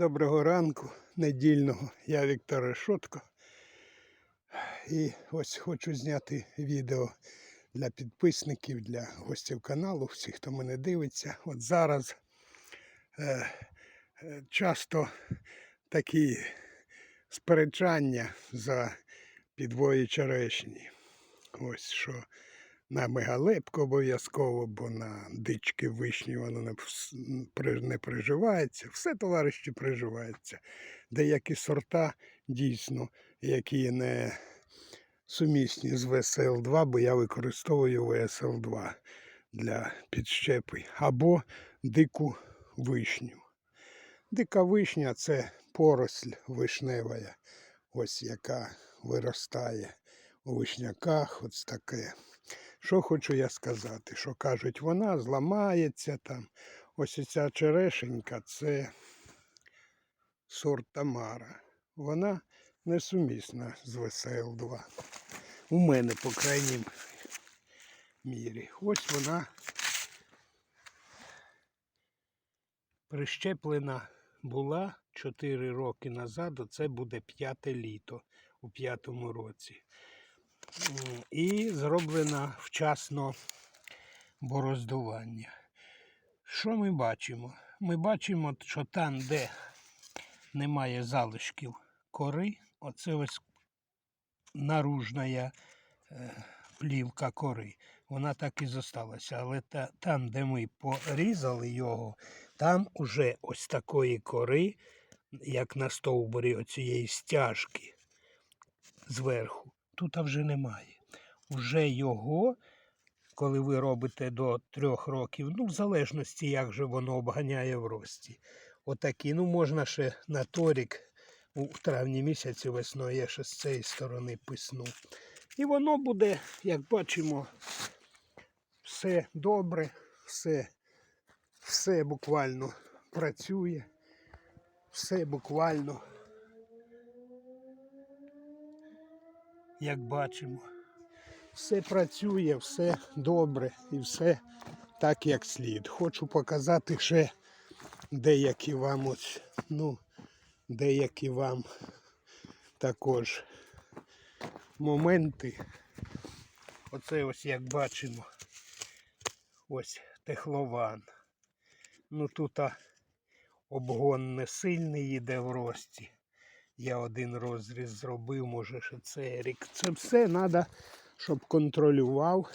Доброго ранку недільного. Я Віктор Решотко. І ось хочу зняти відео для підписників, для гостів каналу, всіх, хто мене дивиться. От зараз е, е, часто такі сперечання за підвої черешні. Ось що на мегалепку обов'язково, бо на дички вишні воно не, не приживається. Все товариші приживається. Деякі сорта дійсно, які не сумісні з ВСЛ-2, бо я використовую ВСЛ-2 для підщепи, або дику вишню. Дика вишня це поросль вишнева, ось яка виростає у вишняках, ось таке. Що хочу я сказати? Що кажуть, вона зламається там. Ось ця черешенька це сорт Тамара. Вона несумісна з ВСЛ-2. У мене, по крайній мірі. Ось вона прищеплена була 4 роки назад, оце буде п'яте літо у п'ятому році. І зроблена вчасно бороздування. Що ми бачимо? Ми бачимо, що там, де немає залишків кори, оце ось наружна е, плівка кори. Вона так і зосталася. Але та, там, де ми порізали його, там уже ось такої кори, як на стовбурі оцієї стяжки зверху, тут вже немає. Уже його, коли ви робите до трьох років, ну, в залежності, як же воно обганяє в рості. Отакі, ну можна ще на торік, у травні місяці весною я ще з цієї сторони писну. І воно буде, як бачимо, все добре, все, все буквально працює, все буквально, як бачимо, все працює, все добре і все так, як слід. Хочу показати ще деякі вам ось, ну, деякі вам також моменти. Оце ось як бачимо. Ось техлован. Ну тут обгон не сильний йде в рості. Я один розріз зробив, може ще цей рік. Це все треба, щоб контролював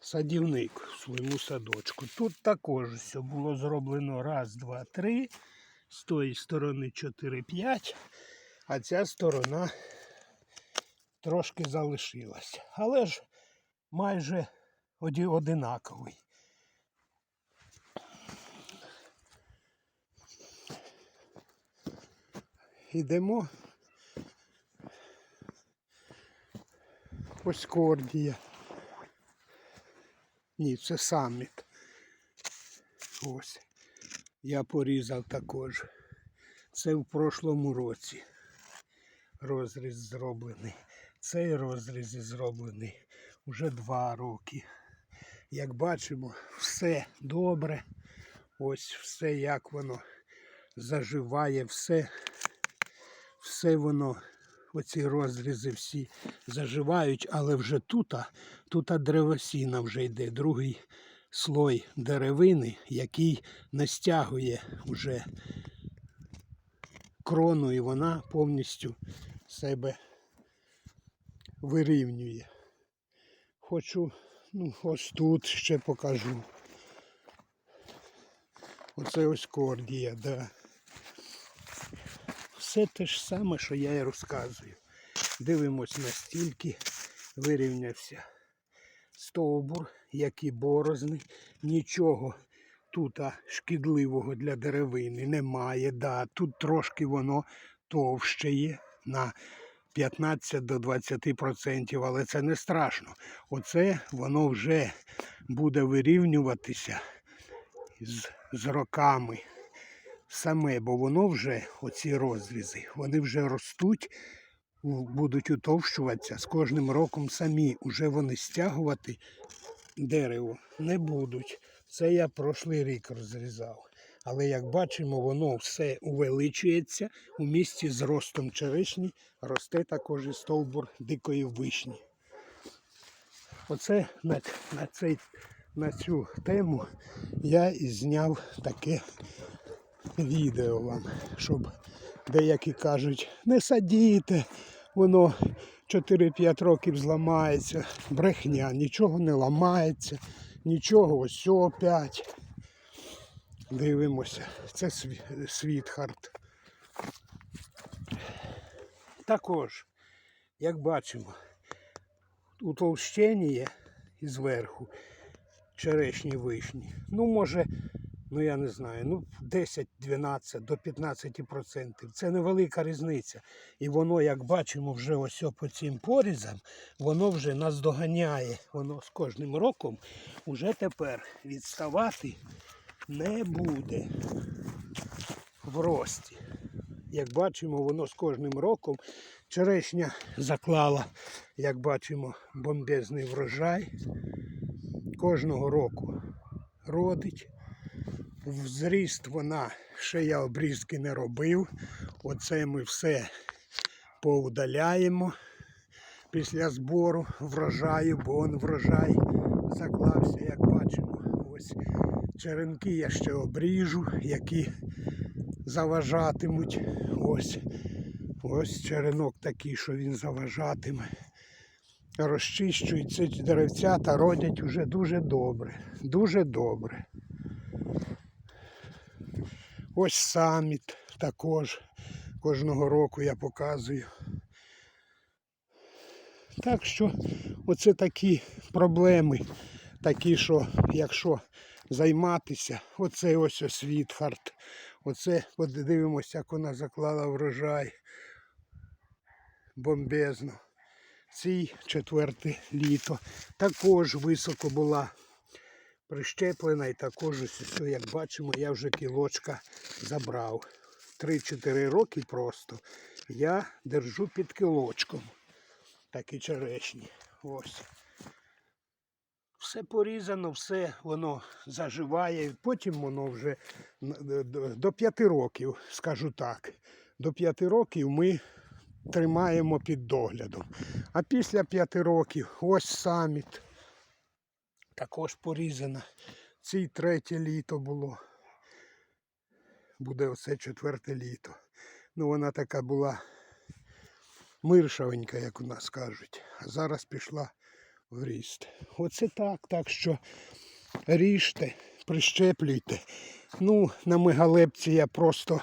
садівник в своєму садочку. Тут також все було зроблено раз, два, три. З тої сторони 4-5, а ця сторона трошки залишилась. Але ж майже одинаковий. Ідемо. Ось кордія. Ні, це саміт. Ось. Я порізав також. Це в прошлому році. Розріз зроблений. Цей розріз зроблений вже два роки. Як бачимо, все добре. Ось все як воно заживає, все, все воно, оці розрізи всі заживають, але вже тут, тут древосіна вже йде, другий слой деревини, який не стягує вже крону, і вона повністю себе вирівнює. Хочу, ну, ось тут ще покажу. Оце ось кордія, да. Все те ж саме, що я і розказую. Дивимось настільки вирівнявся стовбур, як і борозни. Нічого тут шкідливого для деревини немає. Да, тут трошки воно товще є на 15 до 20%, але це не страшно. Оце воно вже буде вирівнюватися з, з роками саме, бо воно вже, оці розрізи, вони вже ростуть, будуть утовщуватися з кожним роком самі. Уже вони стягувати дерево не будуть. Це я прошлий рік розрізав. Але як бачимо, воно все увеличується. У місті з ростом черешні росте також і стовбур дикої вишні. Оце на, на, цей, на цю тему я і зняв таке відео вам, щоб деякі кажуть, не садіте, воно 4-5 років зламається, брехня, нічого не ламається, нічого, ось опять. Дивимося, це сві- світхарт. Також, як бачимо, утовщення і зверху черешні вишні. Ну, може, ну я не знаю, ну 10-12 до 15%. Це невелика різниця. І воно, як бачимо, вже ось по цим порізам, воно вже нас доганяє. Воно з кожним роком уже тепер відставати не буде в рості. Як бачимо, воно з кожним роком черешня заклала, як бачимо, бомбезний врожай. Кожного року родить. В зріст вона ще я обрізки не робив. Оце ми все поудаляємо після збору врожаю, бо он врожай заклався, як бачимо. Ось черенки я ще обріжу, які заважатимуть. Ось, ось черенок такий, що він заважатиме. Розчищують ці деревця та родять уже дуже добре. Дуже добре. Ось саміт також. Кожного року я показую. Так що оце такі проблеми, такі, що якщо займатися, оце ось Світхарт, оце подивимося, як вона заклала врожай. Бомбезно. Цій четверте літо також високо була прищеплена і також ось, ось, як бачимо, я вже кілочка забрав. 3-4 роки просто я держу під кілочком. Такі черешні. Ось. Все порізано, все воно заживає. Потім воно вже до- до 5 років, скажу так. До 5 років ми тримаємо під доглядом. А після 5 років ось саміт. Також порізана. Цій третє літо було. Буде оце четверте літо. Ну вона така була миршавенька, як у нас кажуть. А зараз пішла в ріст. Оце так. Так що ріжте, прищеплюйте. Ну, на мегалепці я просто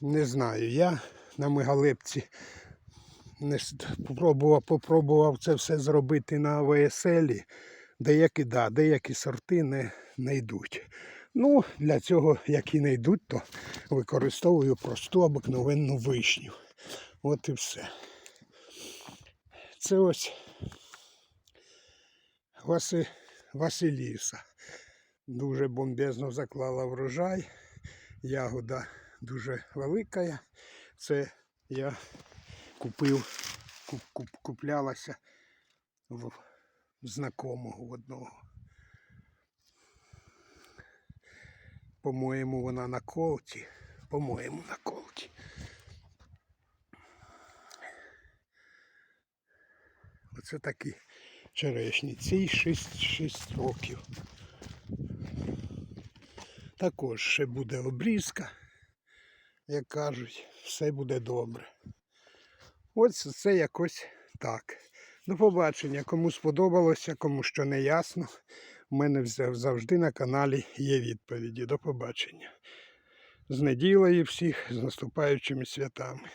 не знаю. Я на мегалепці не с- попробував, це все зробити на АВСЛ. Деякі, да, деякі сорти не, не йдуть. Ну, для цього, які не йдуть, то використовую просту обикновенну вишню. От і все. Це ось Васи, Василіса. Дуже бомбезно заклала врожай. Ягода дуже велика. Це я купив, куп, куп, куплялася в знакомого одного. По-моєму, вона на колті. По-моєму, на колті. Оце такі черешні. Цій 6, 6 років. Також ще буде обрізка. Як кажуть, все буде добре. Ось це якось так. До побачення. Кому сподобалося, кому що не ясно. У мене завжди на каналі є відповіді. До побачення. З неділею всіх, з наступаючими святами.